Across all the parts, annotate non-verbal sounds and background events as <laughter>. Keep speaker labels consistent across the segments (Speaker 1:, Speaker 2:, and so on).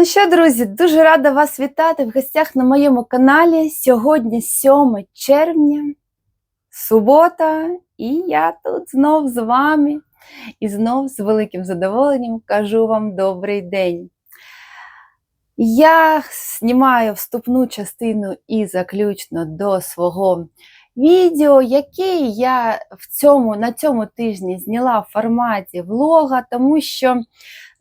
Speaker 1: Ну що, друзі, дуже рада вас вітати в гостях на моєму каналі. Сьогодні 7 червня, субота, і я тут знов з вами. І знов з великим задоволенням кажу вам добрий день. Я знімаю вступну частину і заключно до свого відео, яке я в цьому, на цьому тижні зняла в форматі влога, тому що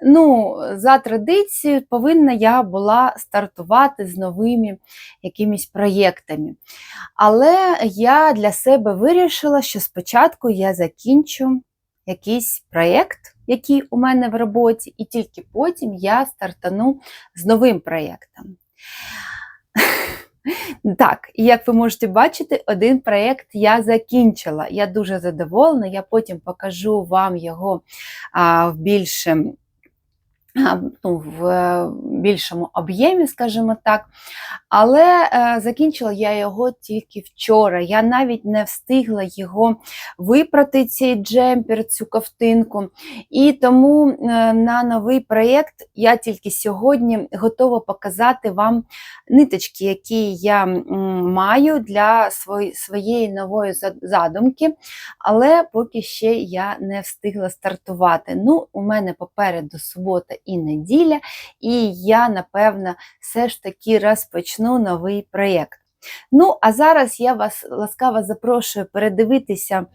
Speaker 1: ну, за традицією повинна я була стартувати з новими якимись проєктами. Але я для себе вирішила, що спочатку я закінчу якийсь проєкт, який у мене в роботі, і тільки потім я стартану з новим проєктом. <laughs> Так, і як ви можете бачити, один проєкт я закінчила. Я дуже задоволена, я потім покажу вам його а, в більшому ну, в більшому об'ємі, скажімо так. Але е, закінчила я його тільки вчора. Я навіть не встигла його випрати, цей джемпер, цю ковтинку. І тому е, на новий проєкт я тільки сьогодні готова показати вам ниточки, які я маю для свої, своєї нової задумки, але поки ще я не встигла стартувати. Ну, У мене попереду субота і неділя, і я, напевно, все ж таки розпочну новий проєкт. Ну, а зараз я вас ласкаво запрошую передивитися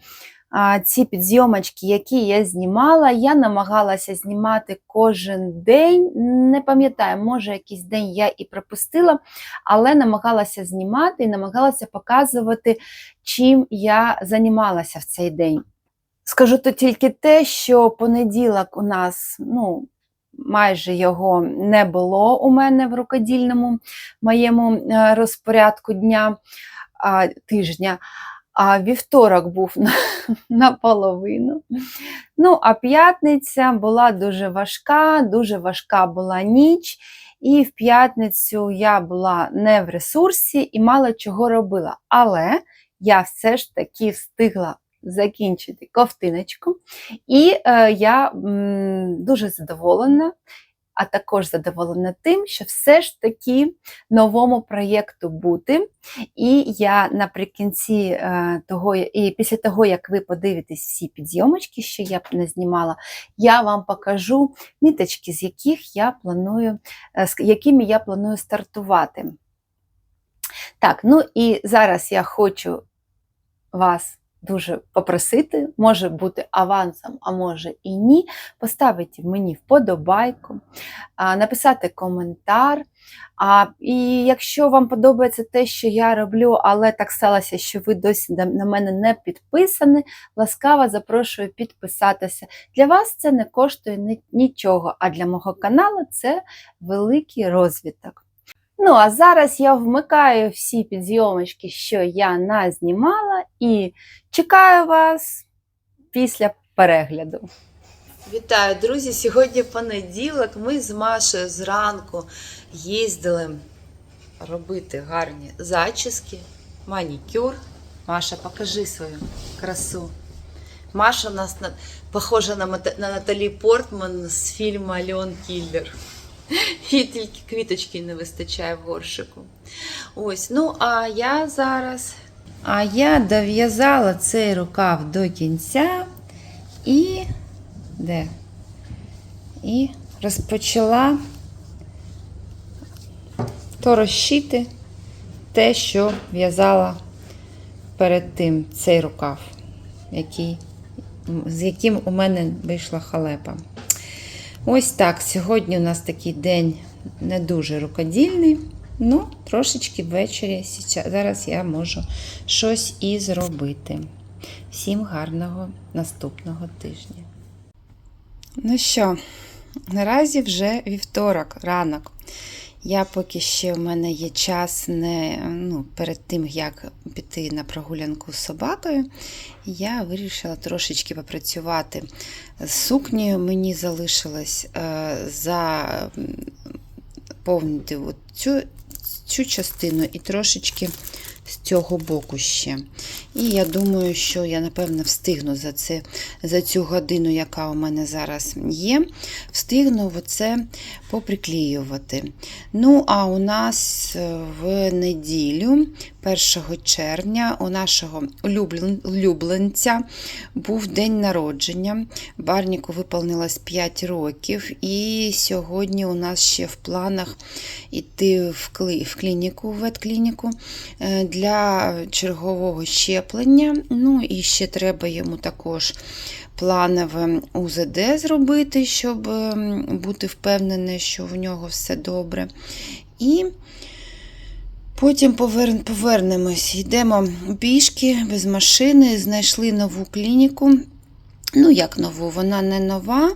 Speaker 1: ці підзйомочки, які я знімала. Я намагалася знімати кожен день. Не пам'ятаю, може, якийсь день я і пропустила, але намагалася знімати і намагалася показувати, чим я займалася в цей день. Скажу то тільки те, що понеділок у нас, ну, майже його не було у мене в рукодільному моєму е, розпорядку дня тижня. А вівторок був <laughs> наполовину. Ну, а п'ятниця була дуже важка, дуже важка була ніч, і в п'ятницю я була не в ресурсі і мало чого робила. Але я все ж таки встигла закінчити ковтиночку. І е, я м, дуже задоволена, а також задоволена тим, що все ж таки новому проєкту бути. І я наприкінці е, того, і після того, як ви подивитесь всі підйомочки, що я не знімала, я вам покажу ниточки, з яких я планую, е, з якими я планую стартувати. Так, ну і зараз я хочу вас дуже попросити, може бути авансом, а може і ні. Поставити мені вподобайку, написати коментар. А, І якщо вам подобається те, що я роблю, але так сталося, що ви досі на мене не підписані, ласкаво запрошую підписатися. Для вас це не коштує нічого, а для мого каналу це великий розвиток. Ну, а зараз я вмикаю всі підзйомочки, що я назнімала, і чекаю вас після перегляду. Вітаю, друзі! Сьогодні понеділок. Ми з Машею зранку їздили робити гарні зачіски, манікюр. Маша, покажи свою красу. Маша у нас похожа на Наталі Портман з фільму Альон Кіллер. <laughs> І тільки квіточки не вистачає в горшику. Ось, ну, а я зараз. А я дов'язала цей рукав до кінця і де? І розпочала то розшити те, що в'язала перед тим цей рукав, який, з яким у мене вийшла халепа. Ось так. Сьогодні у нас такий день не дуже рукодільний. Ну, трошечки ввечері. Зараз я можу щось і зробити. Всім гарного наступного тижня. Ну що, наразі вже вівторок, ранок. Я поки ще в мене є час не ну, перед тим, як піти на прогулянку з собакою, я вирішила трошечки попрацювати з сукнею. Мені залишилось е, заповнити цю, цю частину і трошечки з цього боку ще. І я думаю, що я, напевно, встигну за це, за цю годину, яка у мене зараз є, встигну оце поприклеювати. Ну, а у нас е, в неділю, 1 червня, у нашого улюбленця був день народження. Барніку виповнилось 5 років, і сьогодні у нас ще в планах кли- в клініку, в ветклініку е, для чергового щеплення. Ну і ще треба йому також планове УЗД зробити, щоб ем, бути впевнений, що в нього все добре. І потім повернемось, йдемо пішки без машини, знайшли нову клініку. Ну, як нову, вона не нова,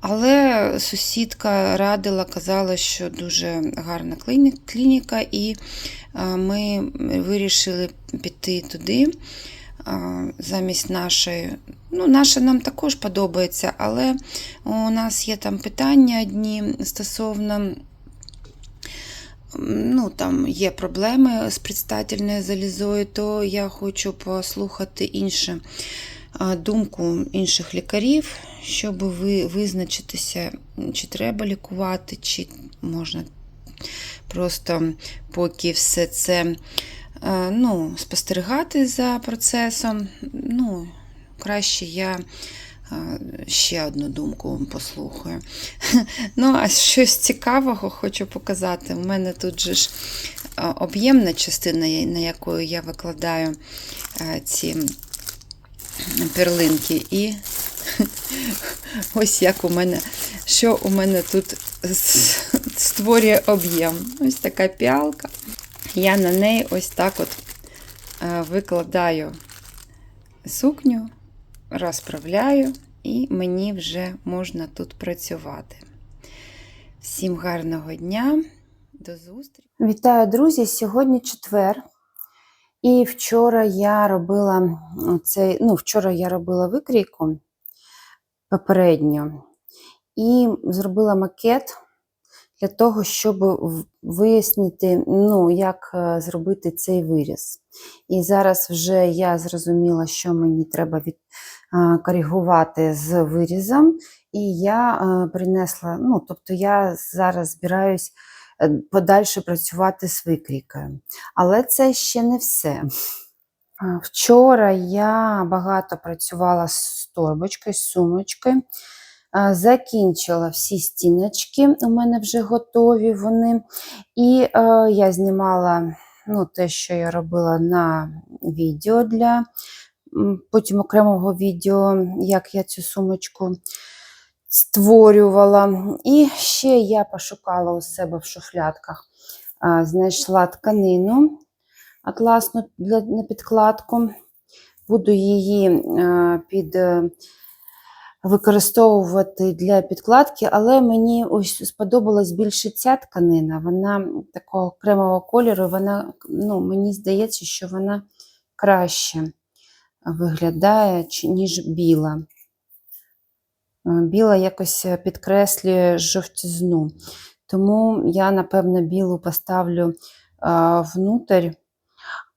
Speaker 1: але сусідка радила, казала, що дуже гарна клініка, і е, ми вирішили піти туди замість нашої. Ну, наша нам також подобається, але у нас є там питання одні стосовно. Ну, там є проблеми з предстательною залізою, то я хочу послухати інше думку інших лікарів, щоб ви визначитися, чи треба лікувати, чи можна просто поки все це ну, спостерігати за процесом. Ну, краще я ще одну думку послухаю. <laughs> Ну, а щось цікавого хочу показати. У мене тут же ж об'ємна частина, на якої я викладаю ці перлинки. І <laughs> ось як у мене, що у мене тут створює об'єм. Ось така піалка. Я на неї ось так от е, викладаю сукню, розправляю, і мені вже можна тут працювати. Всім гарного дня, до зустрічі! Вітаю, друзі! Сьогодні четвер. І вчора я робила цей, ну, вчора я робила викрійку попередньо і зробила макет для того, щоб вияснити, ну, як е, зробити цей виріз. І зараз вже я зрозуміла, що мені треба від, коригувати з вирізом. І я е, принесла, ну, тобто я зараз збираюсь подальше працювати з викрійкою. Але це ще не все. Вчора я багато працювала з торбочкою, з сумочкою. Закінчила всі стіночки, у мене вже готові вони. І е, я знімала ну, те, що я робила на відео для потім окремого відео, як я цю сумочку створювала. І ще я пошукала у себе в шуфлятках, знайшла тканину атласну на підкладку. Буду її під, е, використовувати для підкладки, але мені ось сподобалась більше ця тканина. Вона такого кремового кольору, вона, ну, мені здається, що вона краще виглядає, ніж біла. Е, Біла якось підкреслює жовтизну. Тому я, напевно, білу поставлю а, внутрь,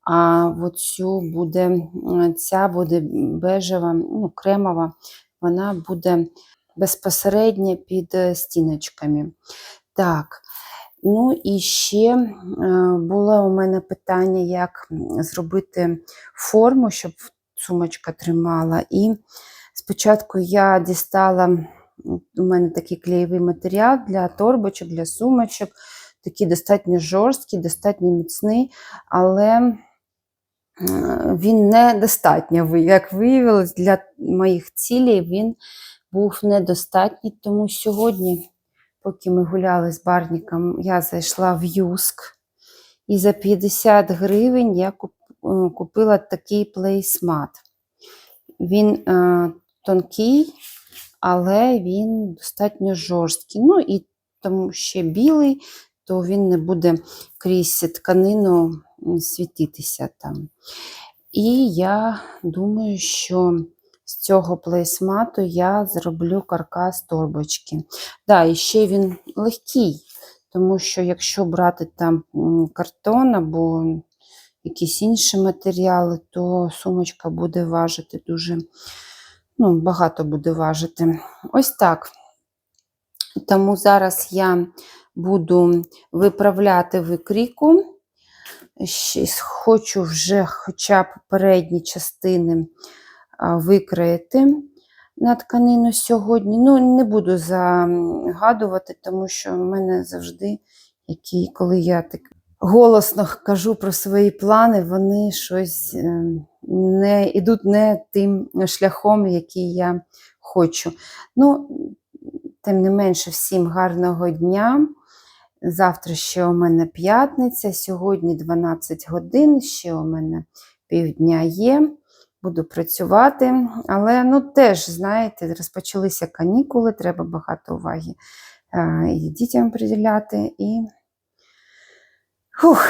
Speaker 1: а оцю буде, ця буде бежева, ну, кремова, вона буде безпосередньо під е, стіночками. Так, ну і ще е, було у мене питання, як зробити форму, щоб сумочка тримала. І спочатку я дістала, у мене такий клеєвий матеріал для торбочок, для сумочок, такий достатньо жорсткий, достатньо міцний, але він недостатньо, як виявилось, для моїх цілей він був недостатній. Тому сьогодні, поки ми гуляли з барніком, я зайшла в Юск І за 50 гривень я е, купила такий плейсмат. Він е, тонкий, але він достатньо жорсткий. Ну і тому ще білий, то він не буде крізь тканину світитися там. І я думаю, що з цього плейсмату я зроблю каркас торбочки. Да, і ще він легкий, тому що якщо брати там картон або якісь інші матеріали, то сумочка буде важити дуже ну, багато буде важити. Ось так. Тому зараз я буду виправляти викрійку. Хочу вже хоча б передні частини а, викроїти на тканину сьогодні. Ну, не буду загадувати, тому що в мене завжди, які, коли я так голосно кажу про свої плани, вони щось е, не йдуть не тим шляхом, який я хочу. Ну, тим не менше, всім гарного дня. Завтра ще у мене п'ятниця, сьогодні 12 годин, ще у мене півдня є. Буду працювати, але ну теж, знаєте, розпочалися канікули, треба багато уваги е, і дітям приділяти. І Фух,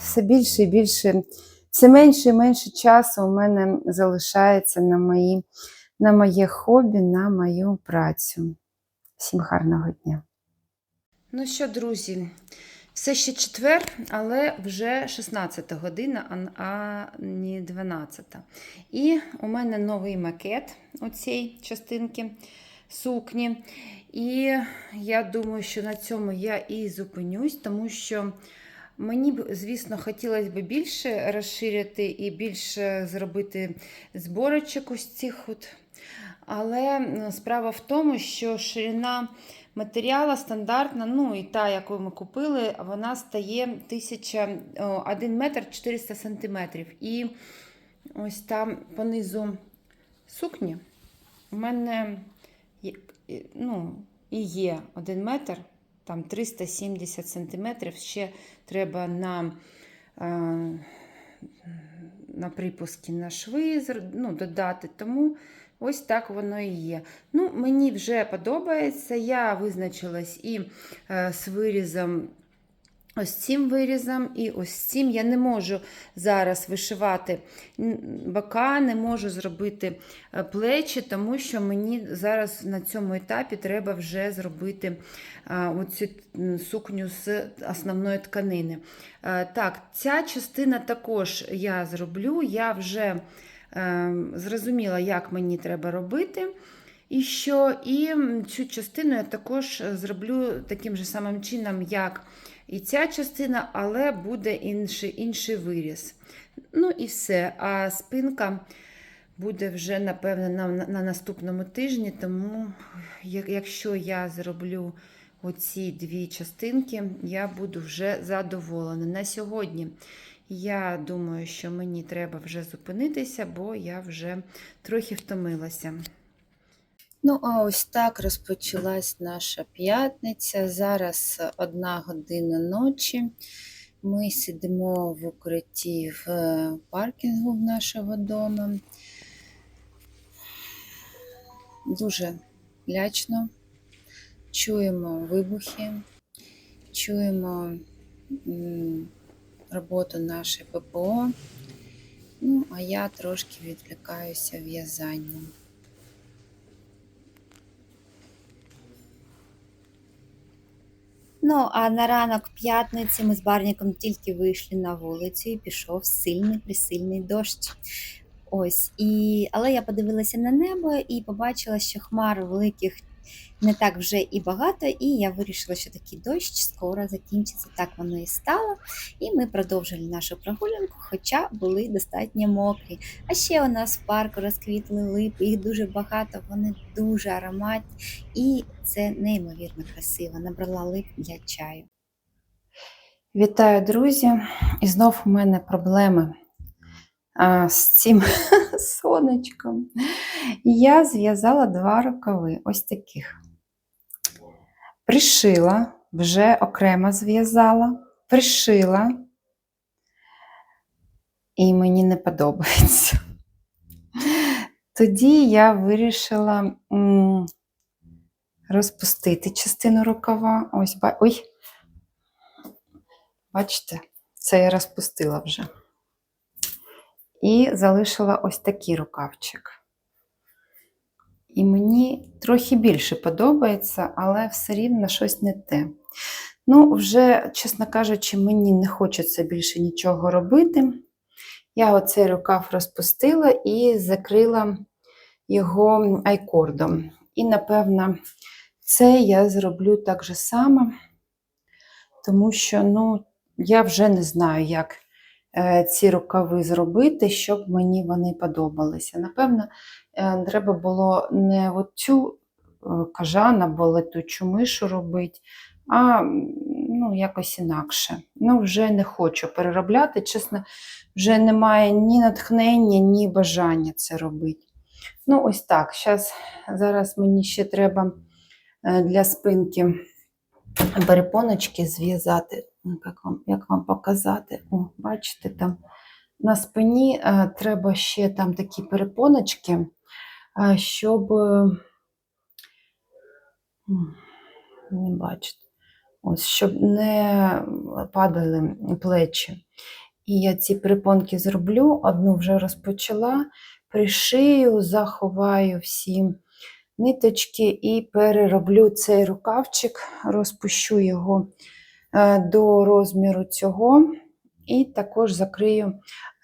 Speaker 1: все більше і більше, все менше і менше часу у мене залишається на, мої, на моє хобі, на мою працю. Всім гарного дня! Ну що, друзі, все ще четвер, але вже 16 година, а- а не 12. І у мене новий макет оцієї частинки сукні. І я думаю, що на цьому я і зупинюсь, тому що мені б, звісно, хотілося б більше розширити і більше зробити зборочок ось цих. От. Але справа в тому, що ширина матеріалу стандартна, ну і та, яку ми купили, вона стає 1000, 1 метр 400 сантиметрів. І ось там понизу сукні у мене ну, і є 1 метр, там 370 сантиметрів. Ще треба на, е, на припуски на шви ну, додати. Тому ось так воно і є. Ну, мені вже подобається. Я визначилась і е, з вирізом. Ось цим вирізом і ось цим я не можу зараз вишивати бока, не можу зробити е, плечі, тому що мені зараз на цьому етапі треба вже зробити а, оцю сукню з основної тканини. Е, Так, ця частина також я зроблю. Я вже е, зрозуміла, як мені треба робити. І що і цю частину я також е, зроблю таким же самим чином, як і ця частина, але буде інший, інший виріз. Ну і все. А спинка буде вже, напевне, на, на наступному тижні. Тому, якщо я зроблю оці дві частинки, я буду вже задоволена. На сьогодні я думаю, що мені треба вже зупинитися, бо я вже трохи втомилася. Ну, а ось так розпочалась наша п'ятниця. Зараз одна година ночі. Ми сидимо в укритті в е, паркінгу в нашого дому. Дуже лячно. Чуємо вибухи, чуємо роботу нашої ППО. Ну, а я трошки відвлікаюся в'язанням.
Speaker 2: Ну, а на ранок п'ятниці ми з Барніком тільки вийшли на вулицю і пішов сильний присильний дощ. Ось, і... але я подивилася на небо і побачила, що хмар великих не так вже і багато, і я вирішила, що такий дощ скоро закінчиться. Так воно і стало. І ми продовжили нашу прогулянку, хоча були достатньо мокрі. А ще у нас в парку розквітли липи, їх дуже багато, вони дуже ароматні. І це неймовірно красиво. Набрала лип для чаю.
Speaker 1: Вітаю, друзі! І знов у мене проблеми а, з цим <laughs> сонечком. Я зв'язала два рукави, ось таких. Пришила, вже окремо зв'язала, пришила і мені не подобається. Тоді я вирішила розпустити частину рукава. Ось, ой. Бачите, це я розпустила вже. І залишила ось такий рукавчик. І мені трохи більше подобається, але все рівно щось не те. Ну, вже, чесно кажучи, мені не хочеться більше нічого робити. Я оцей рукав розпустила і закрила його айкордом. І, напевно, це я зроблю так же само, тому що ну, я вже не знаю, як е, ці рукави зробити, щоб мені вони подобалися. Напевно, треба було не оцю е, кажан або летучу мишу робити, а ну, якось інакше. Ну, вже не хочу переробляти. Чесно, вже немає ні натхнення, ні бажання це робити. Ну, ось так. Щас, зараз мені ще треба е, для спинки перепоночки зв'язати. Як вам, як вам показати? О, бачите, там на спині е, треба ще там такі перепоночки, е, щоб не бачите, ось, щоб не падали плечі. І я ці перепонки зроблю, одну вже розпочала, пришию, заховаю всі ниточки і перероблю цей рукавчик, розпущу його е, до розміру цього, і також закрию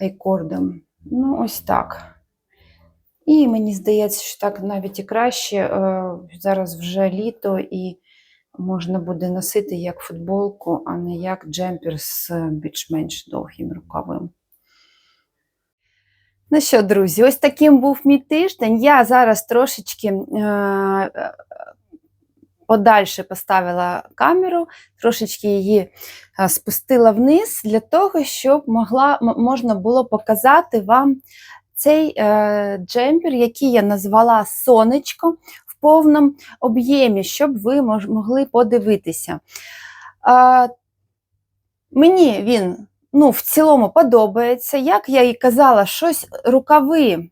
Speaker 1: айкордом. Ну, ось так. І мені здається, що так навіть і краще. Е, Зараз вже літо і можна буде носити як футболку, а не як джемпер з більш-менш довгим рукавом. Ну що, друзі, ось таким був мій тиждень. Я зараз трошечки е- е, подальше поставила камеру, трошечки її е, спустила вниз для того, щоб могла, можна було показати вам цей е- джемпер, який я назвала Сонечко в повному об'ємі, щоб ви могли подивитися. Мені він ну, в цілому подобається. Як я і казала, щось рукави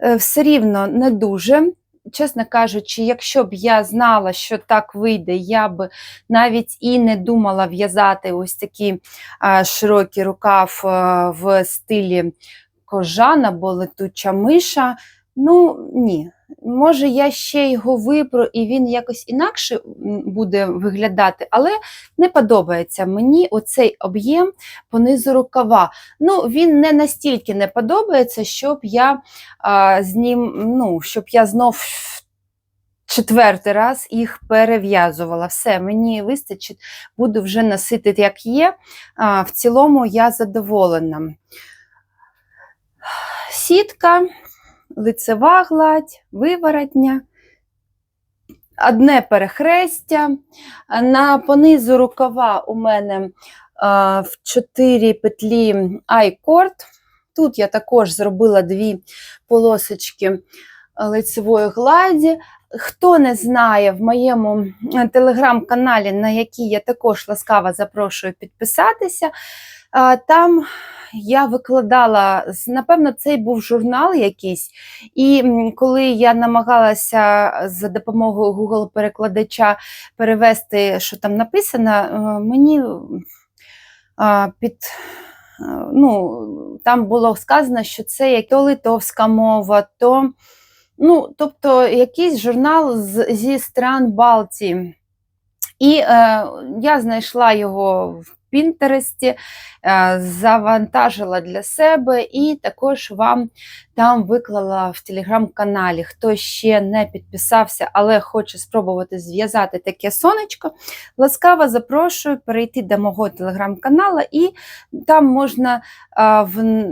Speaker 1: е, все рівно не дуже. Чесно кажучи, якщо б я знала, що так вийде, я б навіть і не думала в'язати ось такий широкий рукав а, в стилі кожан або летуча миша. Ну, ні. Може, я ще його випру, і він якось інакше буде виглядати, але не подобається мені оцей об'єм понизу рукава. Ну, він не настільки не подобається, щоб я а, з ним, ну, щоб я знов четвертий раз їх перев'язувала. Все, мені вистачить, буду вже носити як є. А, в цілому я задоволена. Сітка, лицева гладь, виворотня. Одне перехрестя. На понизу рукава у мене в 4 петлі айкорд. Тут я також зробила дві полосочки лицевої гладі. Хто не знає, в моєму е, телеграм-каналі, на який я також ласкаво запрошую підписатися, там я викладала, напевно, цей був журнал якийсь, і коли я намагалася за допомогою Google-перекладача перевести, що там написано, е, мені під. е, Ну, там було сказано, що це як то литовська мова, то ну, тобто якийсь журнал з, зі стран Балтії. І е, я знайшла його в Пінтересті, завантажила для себе і також вам там виклала в телеграм-каналі. Хто ще не підписався, але хоче спробувати зв'язати таке сонечко, ласкаво запрошую перейти до мого телеграм-каналу, і там можна, е, в,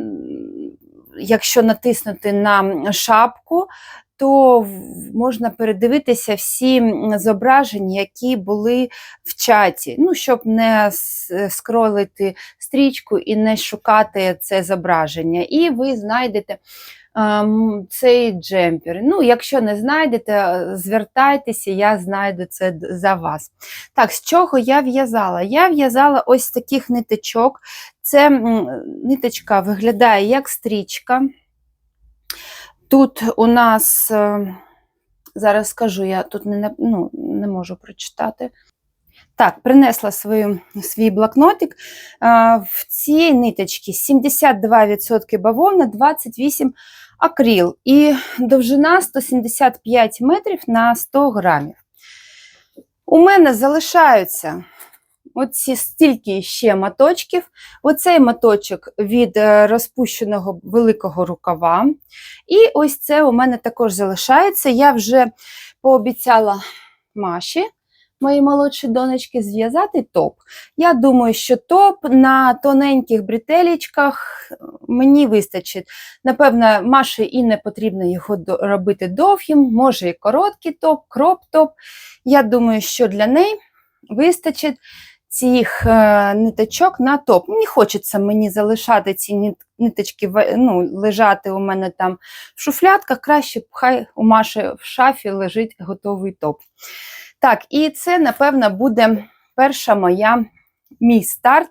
Speaker 1: якщо натиснути на шапку, то можна передивитися всі зображення, які були в чаті. Ну, щоб не скролити стрічку і не шукати це зображення. І ви знайдете цей джемпер. Ну, якщо не знайдете, е, звертайтеся, я знайду це за вас. Так, з чого я в'язала? Я в'язала ось таких ниточок. Це ниточка виглядає як стрічка. Тут у нас, е, зараз скажу, я тут не, ну, не можу прочитати. Так, принесла свою, свій блокнотик. В цій ниточці 72% бавовна, 28% акрил. І довжина 175 метрів на 100 грамів. У мене залишаються оці стільки ще моточків. Оцей моточок від е, розпущеного великого рукава. І ось це у мене також залишається. Я вже пообіцяла Маші, моїй молодшій донечці, зв'язати топ. Я думаю, що топ на тоненьких бретелечках мені вистачить. Напевно, Маші і не потрібно його робити довгим, може і короткий топ, кроп-топ. Я думаю, що для неї вистачить цих е, ниточок на топ. Не хочеться мені залишати ці ниточки ну, лежати у мене там в шуфлятках. Краще хай у Маші в шафі лежить готовий топ. Так, і це, напевно, буде перша моя мій старт,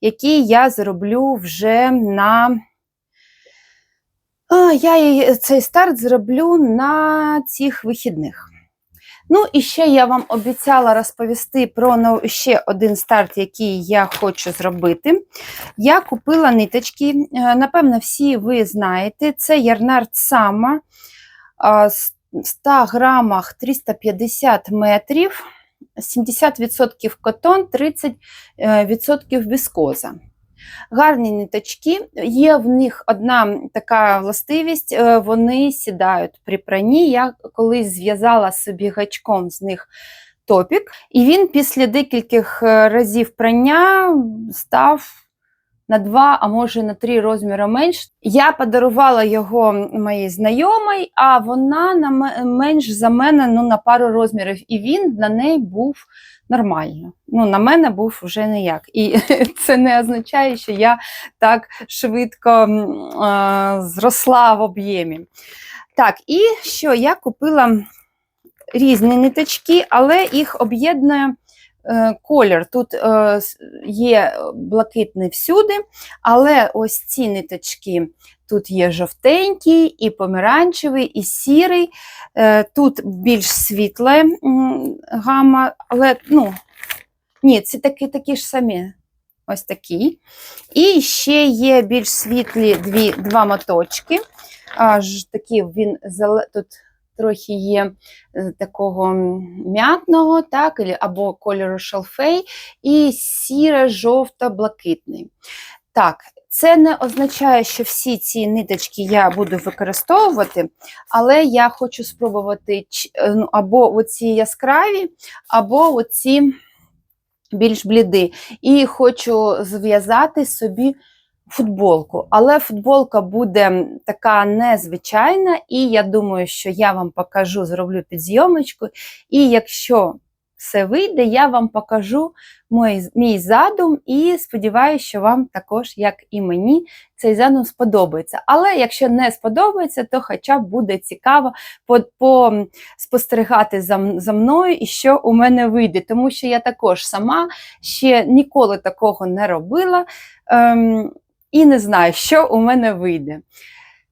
Speaker 1: який я зроблю вже на. Я цей старт зроблю на цих вихідних. Ну, і ще я вам обіцяла розповісти про ще один старт, який я хочу зробити. Я купила ниточки, е, напевно, всі ви знаєте, це Ярнард Сама. а, 100 грамах 350 метрів, 70% котон, 30% віскоза. Гарні ниточки. Є в них одна така властивість, е, вони сідають при пранні. Я колись зв'язала собі гачком з них топік, і він після декількох е, разів прання став на два, а може на три розміри менш. Я подарувала його моїй знайомій, а вона на менш за мене ну, на пару розмірів, і він на неї був нормально. Ну, на мене був вже ніяк. І <laughs> це не означає, що я так швидко е, зросла в об'ємі. Так, і що я купила різні ниточки, але їх об'єднує колір. Тут е, є блакитний всюди, але ось ці ниточки. Тут є жовтенький, і помаранчевий, і сірий. Е, Тут більш світла гама, але ну, ні, це такі, такі ж самі. Ось такі. І ще є більш світлі дві, два моточки. Аж такі він тут трохи є е, такого м'ятного, так, або кольору шалфей, і сіре-жовто-блакитний. Так, це не означає, що всі ці ниточки я буду використовувати, але я хочу спробувати е, ну, або оці яскраві, або оці більш бліди. І хочу зв'язати собі футболку. Але футболка буде така незвичайна, і я думаю, що я вам покажу, зроблю підзйомочку. І якщо все вийде, я вам покажу мій, мій задум і сподіваюся, що вам також, як і мені, цей задум сподобається. Але якщо не сподобається, то хоча б буде цікаво по, по спостерігати за, за мною і що у мене вийде. Тому що я також сама ще ніколи такого не робила ем, і не знаю, що у мене вийде.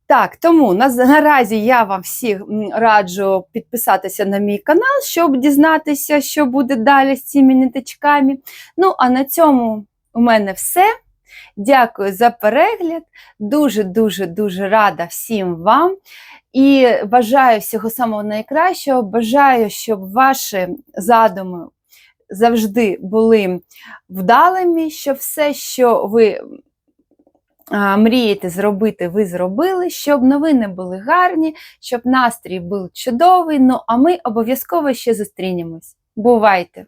Speaker 1: Так, тому на, наразі я вам всіх раджу підписатися на мій канал, щоб дізнатися, що буде далі з цими ниточками. Ну, а на цьому у мене все. Дякую за перегляд. Дуже-дуже дуже рада всім вам. І бажаю всього самого найкращого. Бажаю, щоб ваші задуми завжди були вдалими, щоб все, що ви мрієте зробити, ви зробили, щоб новини були гарні, щоб настрій був чудовий. Ну а ми обов'язково ще зустрінемось. Бувайте!